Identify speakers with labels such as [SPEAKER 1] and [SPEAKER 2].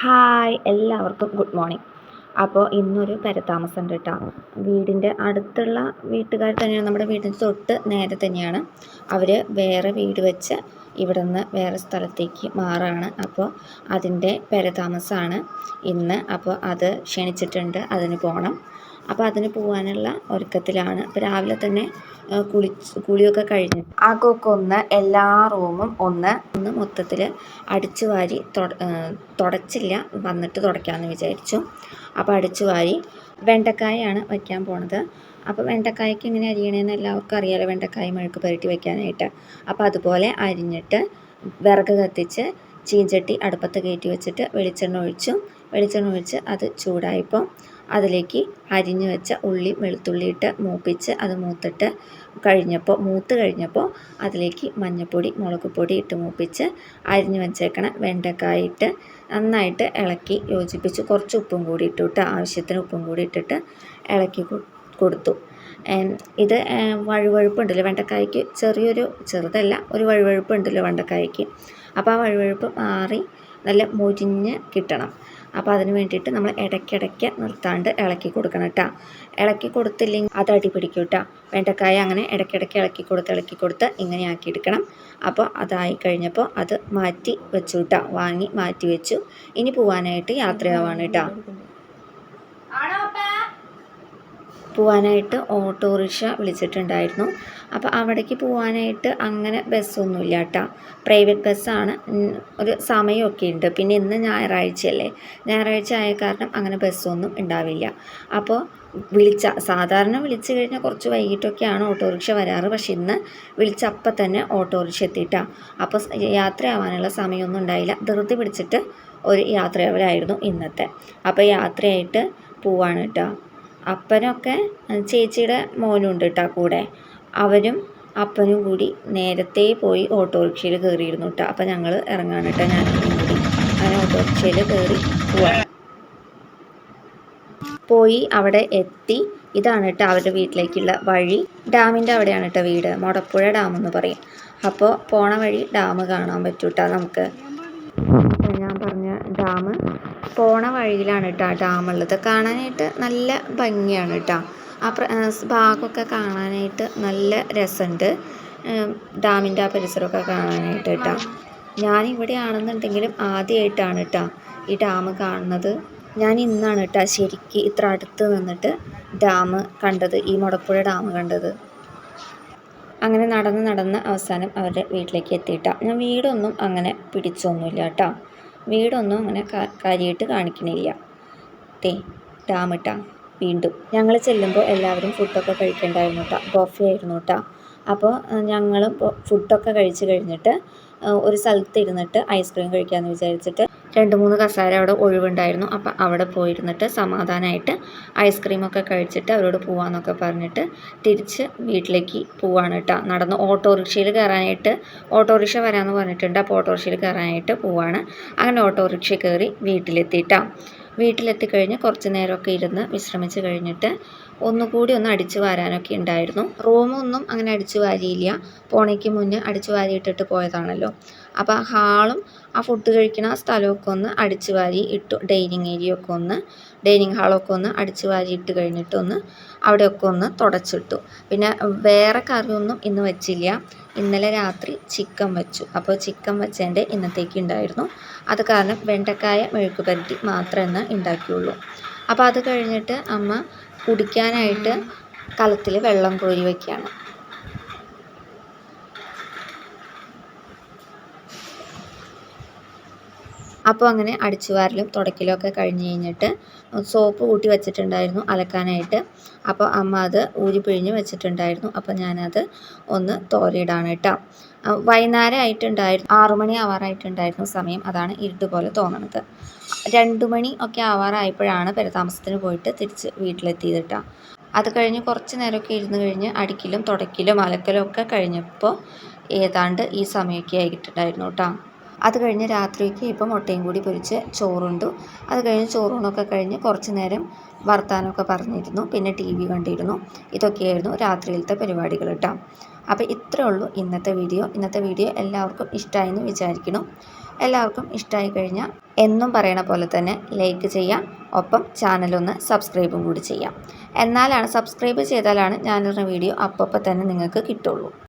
[SPEAKER 1] Hi എല്ലാവർക്കും good morning അപ്പോൾ ഇന്നൊരു പരതാമസം ഉണ്ട് കേട്ടോ വീടിന്റെ അടുത്തുള്ള വീട്ടുകാർ തന്നെയാണ് നമ്മുടെ വീടിന്റെ തൊട്ട് നേരെ തന്നെയാണ്. അവർ വേറെ വീട് വെച്ച് ഇവിടെ നിന്ന് വേറെ സ്ഥലത്തേക്ക് മാറാണ്. അപ്പോൾ അതിന്റെ പരതാമസമാണ്. ഇന്ന് അപ്പോൾ അത് ക്ഷണിച്ചിട്ടുണ്ട് അതിന് പോകണം അപ്പോൾ അതിന് പോകാനുള്ള ഒരുക്കത്തിലാണ്. അപ്പോൾ രാവിലെ തന്നെ കുളിച്ച് കുളിയൊക്കെ കഴിഞ്ഞ് ആകമൊക്കെ ഒന്ന് എല്ലാ റൂമും ഒന്ന് ഒന്ന് മൊത്തത്തിൽ അടിച്ചു വാരി തുടച്ചില്ല. വന്നിട്ട് തുടയ്ക്കാമെന്ന് വിചാരിച്ചു. അപ്പോൾ അടിച്ചു വാരി വെണ്ടക്കായാണ് വയ്ക്കാൻ പോണത്. അപ്പോൾ വെണ്ടക്കായ്ക്ക് ഇങ്ങനെ അരിയണേന്ന് എല്ലാവർക്കും അറിയാലോ വെണ്ടക്കായ മെഴുക്ക് പുരട്ടി വയ്ക്കാനായിട്ട്. അപ്പോൾ അതുപോലെ അരിഞ്ഞിട്ട് വിറക് കത്തിച്ച് ചീഞ്ചട്ടി അടുപ്പത്ത് കയറ്റി വെച്ചിട്ട് വെളിച്ചെണ്ണ ഒഴിച്ചു. വെളിച്ചെണ്ണ ഒഴിച്ച് അത് ചൂടായപ്പോൾ അതിലേക്ക് അരിഞ്ഞു വെച്ച ഉള്ളി വെളുത്തുള്ളി ഇട്ട് മൂപ്പിച്ച് അത് മൂത്തിട്ട് കഴിഞ്ഞപ്പോൾ മൂത്ത് കഴിഞ്ഞപ്പോൾ അതിലേക്ക് മഞ്ഞൾപ്പൊടി മുളക് പൊടി ഇട്ട് മൂപ്പിച്ച് അരിഞ്ഞു വെച്ചേക്കണ വെണ്ടക്കായ ഇട്ട് നന്നായിട്ട് ഇളക്കി യോജിപ്പിച്ച്. കുറച്ച് ഉപ്പും കൂടി ഇട്ടു ആവശ്യത്തിന് ഉപ്പും കൂടി ഇട്ടിട്ട് ഇളക്കി കൊടുത്തു. ഇത് വഴുവഴുപ്പുണ്ടല്ലോ വെണ്ടക്കായ്ക്ക്? ചെറിയൊരു ചെറുതല്ല ഒരു വഴുവഴുപ്പുണ്ടല്ലോ വെണ്ടക്കായ്ക്ക്. അപ്പോൾ ആ വഴുവഴുപ്പ് മാറി നല്ല മുരിഞ്ഞ് കിട്ടണം. അപ്പോൾ അതിന് വേണ്ടിയിട്ട് നമ്മൾ ഇടയ്ക്കിടയ്ക്ക് നിർത്താണ്ട് ഇളക്കി കൊടുക്കണം കേട്ടോ ഇളക്കി കൊടുത്തില്ലെങ്കിൽ അത് അടി പിടിക്കും കേട്ടോ വെണ്ടക്കായ അങ്ങനെ ഇടയ്ക്കിടയ്ക്ക് ഇളക്കി കൊടുത്ത് ഇളക്കി കൊടുത്ത് ഇങ്ങനെ ആക്കിയെടുക്കണം അപ്പോൾ അതായി കഴിഞ്ഞപ്പോൾ അത് മാറ്റി വെച്ചു കേട്ടോ വാങ്ങി മാറ്റി വെച്ചു. ഇനി പോവാനായിട്ട് യാത്രയാവാണ് കേട്ടോ പോവാനായിട്ട് ഓട്ടോറിക്ഷ വിളിച്ചിട്ടുണ്ടായിരുന്നു. അപ്പോൾ അവിടേക്ക് പോവാനായിട്ട് അങ്ങനെ ബസ്സൊന്നുമില്ല കേട്ടോ പ്രൈവറ്റ് ബസ്സാണ്. ഒരു സമയമൊക്കെ ഉണ്ട്. പിന്നെ ഇന്ന് ഞായറാഴ്ചയല്ലേ. ഞായറാഴ്ച ആയ കാരണം അങ്ങനെ ബസ്സൊന്നും ഉണ്ടാവില്ല. അപ്പോൾ വിളിച്ച സാധാരണ വിളിച്ചു കഴിഞ്ഞാൽ കുറച്ച് വൈകിട്ടൊക്കെയാണ് ഓട്ടോറിക്ഷ വരാറ്. പക്ഷെ ഇന്ന് വിളിച്ച തന്നെ ഓട്ടോറിക്ഷ എത്തിയിട്ടാണ് അപ്പോൾ യാത്രയാവാനുള്ള സമയമൊന്നും ഉണ്ടായില്ല. ധൃതി പിടിച്ചിട്ട് ഒരു യാത്രയാവലായിരുന്നു ഇന്നത്തെ. അപ്പോൾ യാത്രയായിട്ട് പോവാണ് കേട്ടോ. അപ്പനൊക്കെ ചേച്ചിയുടെ മോനും ഉണ്ട് കേട്ടോ കൂടെ. അവരും അപ്പനും കൂടി നേരത്തെ പോയി ഓട്ടോറിക്ഷയിൽ കയറിയിരുന്നു കേട്ടോ അപ്പം ഞങ്ങൾ ഇറങ്ങാണ് കേട്ടോ ഞാൻ കൂടി. അങ്ങനെ ഓട്ടോറിക്ഷയിൽ കയറി പോവാണ് പോയി അവിടെ എത്തി. ഇതാണ് കേട്ടോ അവരുടെ വീട്ടിലേക്കുള്ള വഴി. ഡാമിന്റെ അവിടെയാണ് കേട്ടോ വീട്. മൊടപ്പുഴ ഡാം എന്ന് പറയും. അപ്പോൾ പോണ വഴി ഡാം കാണാൻ പറ്റൂട്ടാ നമുക്ക്. ഡാം പോണ വഴിയിലാണ് കേട്ടോ ആ ഡാം ഉള്ളത് കാണാനായിട്ട് നല്ല ഭംഗിയാണ് കേട്ടോ ആ ഭാഗമൊക്കെ കാണാനായിട്ട് നല്ല രസമുണ്ട് ഡാമിന്റെ ആ പരിസരമൊക്കെ കാണാനായിട്ട് കേട്ടോ ഞാനിവിടെ ആണെന്നുണ്ടെങ്കിലും ആദ്യമായിട്ടാണ് കേട്ടോ ഈ ഡാം കാണുന്നത്. ഞാൻ ഇന്നാണ് കേട്ടോ ശരിക്ക് ഇത്ര അടുത്ത് നിന്നിട്ട് ഡാം കണ്ടത് ഈ മുടപ്പുഴ ഡാം കണ്ടത്. അങ്ങനെ നടന്ന് നടന്ന് അവസാനം അവരുടെ വീട്ടിലേക്ക് എത്തിയിട്ടാണ് ഞാൻ വീടൊന്നും അങ്ങനെ പിടിച്ചൊന്നുമില്ല കേട്ടോ വീടൊന്നും അങ്ങനെ കാര്യമായിട്ട് കാണിക്കണില്ല. തേ ഡാമിട്ട വീണ്ടും. ഞങ്ങൾ ചെല്ലുമ്പോൾ എല്ലാവരും ഫുഡൊക്കെ കഴിക്കണ്ടായിരുന്നു കേട്ടോ ബോഫി ആയിരുന്നു കേട്ടോ അപ്പോൾ ഞങ്ങളും ഫുഡൊക്കെ കഴിച്ച് കഴിഞ്ഞിട്ട് ഒരു സ്ഥലത്ത് ഇരുന്നിട്ട് ഐസ്ക്രീം കഴിക്കാമെന്ന് വിചാരിച്ചിട്ട് രണ്ട് മൂന്ന് കസാര അവിടെ ഒഴിവുണ്ടായിരുന്നു. അപ്പം അവിടെ പോയിരുന്നിട്ട് സമാധാനമായിട്ട് ഐസ്ക്രീമൊക്കെ കഴിച്ചിട്ട് അവരോട് പോവാന്നൊക്കെ പറഞ്ഞിട്ട് തിരിച്ച് വീട്ടിലേക്ക് പോവാണ് കേട്ടോ നടന്ന് ഓട്ടോറിക്ഷയിൽ കയറാനായിട്ട് ഓട്ടോറിക്ഷ വരാമെന്ന് പറഞ്ഞിട്ടുണ്ട്. അപ്പോൾ ഓട്ടോറിക്ഷയിൽ കയറാനായിട്ട് പോവാണ്. അങ്ങനെ ഓട്ടോറിക്ഷ കയറി വീട്ടിലെത്തിയിട്ടാ വീട്ടിലെത്തിക്കഴിഞ്ഞ് കുറച്ച് നേരമൊക്കെ ഇരുന്ന് വിശ്രമിച്ച് കഴിഞ്ഞിട്ട് ഒന്നുകൂടി ഒന്ന് അടിച്ചു വാരാനൊക്കെ ഉണ്ടായിരുന്നു. റൂമൊന്നും അങ്ങനെ അടിച്ചു വാരിയില്ല. പോണയ്ക്ക് മുന്നേ അടിച്ചു വാരിയിട്ടിട്ട് പോയതാണല്ലോ. അപ്പോൾ ഹാളും ആ ഫുഡ് കഴിക്കുന്ന സ്ഥലമൊക്കെ ഒന്ന് അടിച്ചു വാരി ഇട്ടു. ഡൈനിങ് ഏരിയ ഒക്കെ ഒന്ന് ഡൈനിങ് ഹാളൊക്കെ ഒന്ന് അടിച്ചു വാരി ഇട്ട് കഴിഞ്ഞിട്ട് ഒന്ന് അവിടെയൊക്കെ ഒന്ന് തുടച്ചിട്ടു. പിന്നെ വേറെ കറിയൊന്നും ഇന്ന് വെച്ചില്ല. ഇന്നലെ രാത്രി ചിക്കൻ വെച്ചു. അപ്പോൾ ചിക്കൻ വെച്ചതിന്റെ ഇന്നത്തേക്ക് ഉണ്ടായിരുന്നു അത് കാരണം വെണ്ടക്കായ മെഴുക്ക് പുരട്ടി മാത്രമേ ഇന്ന് ഉണ്ടാക്കിയുള്ളൂ അപ്പോൾ അത് കഴിഞ്ഞിട്ട് അമ്മ കുടിക്കാനായിട്ട് കലത്തിൽ വെള്ളം കോരി വയ്ക്കുകയാണ് അപ്പോൾ അങ്ങനെ അടിച്ചു വാരലും തുടയ്ക്കലും ഒക്കെ കഴിഞ്ഞ് കഴിഞ്ഞിട്ട് സോപ്പ് കൂട്ടി വെച്ചിട്ടുണ്ടായിരുന്നു അലക്കാനായിട്ട്. അപ്പോൾ അമ്മ അത് ഊരി പിഴിഞ്ഞ് വെച്ചിട്ടുണ്ടായിരുന്നു. അപ്പോൾ ഞാനത് ഒന്ന് തോരയിടാണ് കേട്ടോ. വൈകുന്നേരം ആയിട്ടുണ്ടായിരുന്നു ആറുമണി ആവാറായിട്ടുണ്ടായിരുന്നു സമയം അതാണ് ഇരുട്ട് പോലെ തോന്നണത്. രണ്ടു മണി ഒക്കെ ആവാറായപ്പോഴാണ് പെരതാമസത്തിന് പോയിട്ട് തിരിച്ച് വീട്ടിലെത്തിയത് കേട്ടോ. അത് കഴിഞ്ഞ് കുറച്ച് നേരമൊക്കെ ഇരുന്ന് കഴിഞ്ഞ് അടിക്കലും തുടക്കിലും അലക്കലും ഒക്കെ കഴിഞ്ഞപ്പോൾ ഏതാണ്ട് ഈ സമയമൊക്കെ ആയിട്ടുണ്ടായിരുന്നു കേട്ടോ. അത് കഴിഞ്ഞ് രാത്രിക്ക് ഇപ്പം മുട്ടയും കൂടി പൊരിച്ച് ചോറുണ്ടു. അത് കഴിഞ്ഞ് ചോറൂണൊക്കെ കഴിഞ്ഞ് കുറച്ച് നേരം വർത്താനമൊക്കെ പറഞ്ഞിരുന്നു. പിന്നെ ടി വി കണ്ടിരുന്നു. ഇതൊക്കെയായിരുന്നു രാത്രിയിലത്തെ പരിപാടികൾ കേട്ടോ അപ്പോൾ ഇത്രയേ ഉള്ളൂ ഇന്നത്തെ വീഡിയോ. ഇന്നത്തെ വീഡിയോ എല്ലാവർക്കും ഇഷ്ടമായെന്ന് വിചാരിക്കണം എല്ലാവർക്കും ഇഷ്ടമായി കഴിഞ്ഞാൽ എന്നും പറയണ പോലെ തന്നെ ലൈക്ക് ചെയ്യാം. ഒപ്പം ചാനലൊന്ന് സബ്സ്ക്രൈബും കൂടി ചെയ്യാം. എന്നാലാണ് സബ്സ്ക്രൈബ് ചെയ്താലാണ് ഞാനിടുന്ന വീഡിയോ അപ്പോൾ തന്നെ നിങ്ങൾക്ക് കിട്ടുള്ളൂ.